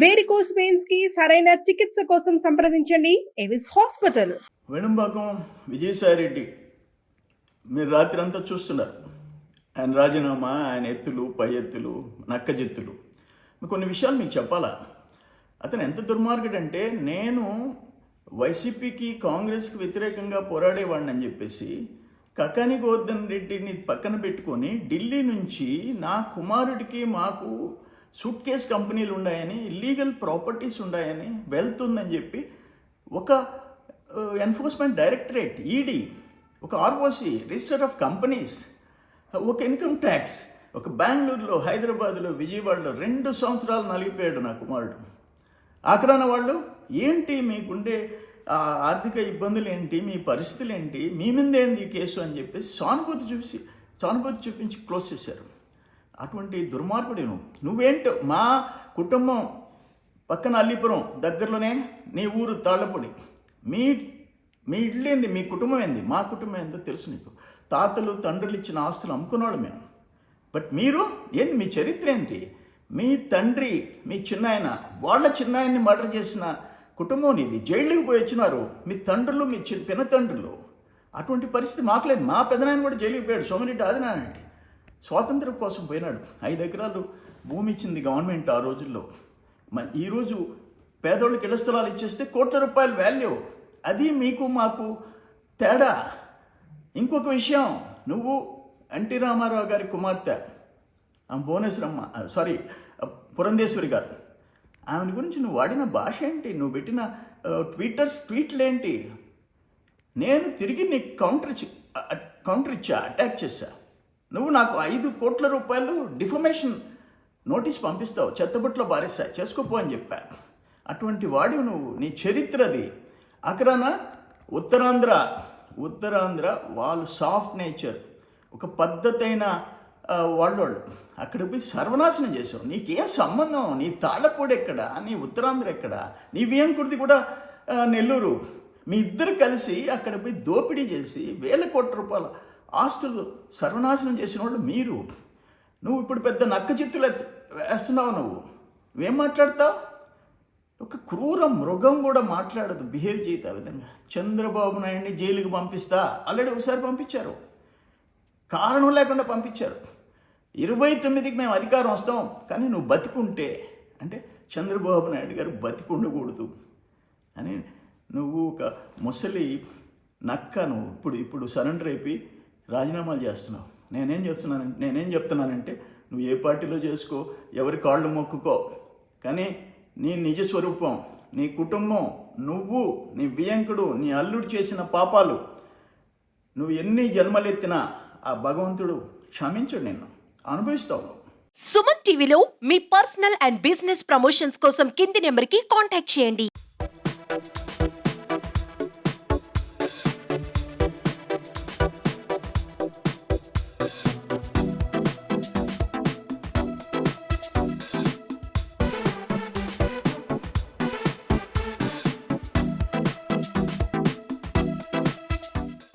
Varicose పెయిన్స్కి సరైన చికిత్స కోసం సంప్రదించండి. Avis hospital. వెనుంబాకం విజయసాయిరెడ్డి. మీరు రాత్రి అంతా చూస్తున్నారు. ఆయన రాజీనామా ఆయన ఎత్తులు పై ఎత్తులు నక్కజెత్తులు కొన్ని విషయాలు మీకు చెప్పాలా? అతను ఎంత దుర్మార్గుడంటే నేను వైసీపీకి కాంగ్రెస్కి వ్యతిరేకంగా పోరాడేవాడిని అని చెప్పేసి కకాని గోవర్ధన్ రెడ్డిని పక్కన పెట్టుకొని ఢిల్లీ నుంచి నా కుమారుడికి మాకు సూట్ కేస్ కంపెనీలు ఉన్నాయని ఇల్లీగల్ ప్రాపర్టీస్ ఉన్నాయని వెల్త్ ఉందని చెప్పి ఒక ఎన్ఫోర్స్మెంట్ డైరెక్టరేట్ ఈడీ ఒక ఆర్ఓసి రిజిస్టర్ ఆఫ్ కంపెనీస్ ఒక ఇన్కమ్ ట్యాక్స్ ఒక బెంగళూరులో హైదరాబాద్లో విజయవాడలో రెండు సంవత్సరాలు నలిగిపోయాడు నా కుమారుడు. ఆఖరాన వాళ్ళు ఏంటి మీకుండే ఆర్థిక ఇబ్బందులు ఏంటి మీ పరిస్థితులు ఏంటి మీ మీద ఏంది ఈ కేసు? అని చెప్పేసి సానుభూతి చూసి సానుభూతి చూపించి క్లోజ్ చేశారు. అటువంటి దుర్మార్గుడు నువ్వు నువ్వేంటో? మా కుటుంబం పక్కన అల్లిపురం దగ్గరలోనే నీ ఊరు తాళ్ళపొడి. మీ మీ ఇల్లు ఏంది? మీ కుటుంబం ఏంది? మా కుటుంబం ఏందో తెలుసు నీకు. తాతలు తండ్రులు ఇచ్చిన ఆస్తులు అమ్ముకున్నాడు మేము. బట్ మీరు ఏంది? మీ చరిత్ర ఏంటి? మీ తండ్రి మీ చిన్నాయన వాళ్ళ చిన్నాయన్ని మర్డర్ చేసిన కుటుంబం ఇది జైళ్ళకి పోయి వచ్చినారు. మీ తండ్రులు మీ చి పినతండ్రులు అటువంటి పరిస్థితి మాకు లేదు. మా పెదనాయన కూడా జైలుకి పోయాడు. సోమిరెడ్డి ఆదినారాయణ స్వాతంత్రం కోసం పోయినాడు. ఐదు ఎకరాలు భూమి ఇచ్చింది గవర్నమెంట్ ఆ రోజుల్లో. మ- ఈరోజు పేదోళ్ళకి ఇళ్ళ స్థలాలు ఇచ్చేస్తే కోట్ల రూపాయల వాల్యూ అది మీకు మాకు తేడా. ఇంకొక విషయం నువ్వు ఎన్టీ రామారావు గారి కుమార్తె ఆమె భువనేశ్వరమ్మ సారీ పురంధేశ్వరి గారు. ఆమె గురించి నువ్వు వాడిన భాష ఏంటి? నువ్వు పెట్టిన ట్వీటర్స్ ట్వీట్లు ఏంటి? నేను తిరిగి నీకు కౌంటర్ ఇచ్చి కౌంటర్ ఇచ్చా అటాక్ చేశా? నువ్వు నాకు ఐదు కోట్ల రూపాయలు డిఫమేషన్ నోటీస్ పంపిస్తావు చెత్తబుట్లో బారేస్తా చేసుకోపో అని చెప్పా. అటువంటి వాడివి నువ్వు నీ చరిత్రది. అక్కడన ఉత్తరాంధ్ర ఉత్తరాంధ్ర వాళ్ళు సాఫ్ట్ నేచర్. ఒక పద్ధతైన వాళ్ళు వాళ్ళు అక్కడ పోయి సర్వనాశనం చేసావు నీకేం సంబంధం? నీ తాళపూడి ఎక్కడ? నీ ఉత్తరాంధ్ర ఎక్కడ? నీ వియంకుడిది కూడా నెల్లూరు. మీ ఇద్దరు కలిసి అక్కడ పోయి దోపిడీ చేసి వేల కోట్ల రూపాయల ఆస్తులు సర్వనాశనం చేసిన వాళ్ళు మీరు. నువ్వు ఇప్పుడు పెద్ద నక్క చిత్తులు వేస్తున్నావు నువ్వు. నువ్వేం మాట్లాడతావు? ఒక క్రూర మృగం కూడా మాట్లాడదు బిహేవ్ చేయదు ఆ విధంగా. చంద్రబాబు నాయుడిని జైలుకి పంపిస్తా. ఆల్రెడీ ఒకసారి పంపించారు. కారణం లేకుండా పంపించారు. ఇరవై తొమ్మిదికి మేము అధికారం వస్తాం. కానీ నువ్వు బతికుంటే అంటే చంద్రబాబు నాయుడు గారు బతికుండకూడదు అని నువ్వు ఒక ముసలి నక్క నువ్వు. ఇప్పుడు ఇప్పుడు సరెండర్ అయిపోయి రాజీనామాలు చేస్తున్నావు. నేనేం చేస్తున్నాను నేనేం చెప్తున్నానంటే నువ్వు ఏ పార్టీలో చేసుకో ఎవరి కాళ్ళు మొక్కుకో. కానీ నీ నిజ స్వరూపం నీ కుటుంబం నువ్వు నీ వియంకుడు నీ అల్లుడు చేసిన పాపాలు నువ్వు ఎన్ని జన్మలెత్తినా ఆ భగవంతుడు క్షమించడు నిన్ను. అనుభవిస్తావు సుమన్ టీవీలో మీ పర్సనల్ అండ్ బిజినెస్ ప్రమోషన్స్ కోసం కింది నెంబర్కి కాంటాక్ట్ చేయండి.